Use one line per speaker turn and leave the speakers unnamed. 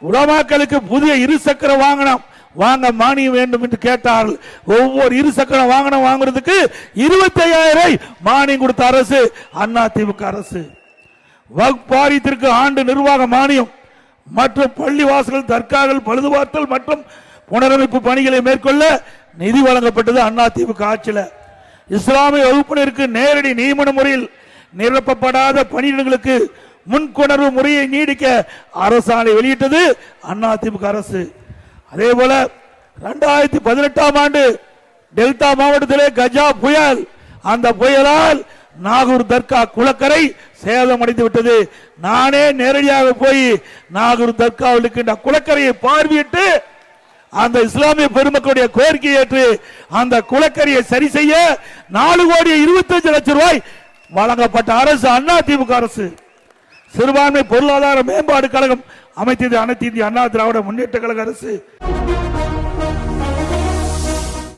உலமாக்களுக்கு புதிய இருசக்கர வாகனம் வாங்க மானியம் வேண்டும் என்று கேட்டார்கள். ஒவ்வொரு இருசக்கர வாகனம் வாங்குறதுக்கு இருபத்தி ஐயாயிரம் மானியம் கொடுத்த அரசு அண்ணா திமுக அரசு. வக்ஃப் ஆண்டு நிர்வாக மானியம். மற்றும் பள்ளிவாசல்கள் தர்காக்கள் பழுதுபார்த்தல் மற்றும் புனரமைப்பு பணிகளை மேற்கொள்ள நிதி வழங்கப்பட்டது அண்ணா திமுக ஆட்சியில். இஸ்லாமிய வகுப்பினருக்கு நேரடி நியமன முறையில் நிரப்பப்படாத பணியிடங்களுக்கு முன்கொணர்வு முறையை நீடிக்க அரசாணை வெளியிட்டது அண்ணா அரசு. அதே போல இரண்டாயிரத்தி பதினெட்டாம் ஆண்டு டெல்டா மாவட்டத்திலே கஜா புயல். அந்த புயலால் நாகூர் தர்கா குளக்கரை சேதமடைந்து விட்டது. நானே நேரடியாக போய் நாகூர் தர்காவில் இருக்கின்ற குளக்கரையை பார்வையிட்டு அந்த இஸ்லாமிய பெருமக்களுடைய கோரிக்கை ஏற்று அந்த குளக்கரையை சரி செய்ய நாலு கோடி இருபத்தஞ்சு லட்சம் ரூபாய் வழங்கப்பட்ட அரசு அண்ணா திமுக அரசு. சிறுபான்மை பொருளாதார மேம்பாடு கழகம் அமைத்தது அனைத்து இந்திய அண்ணா திராவிட முன்னேற்ற கழக அரசு.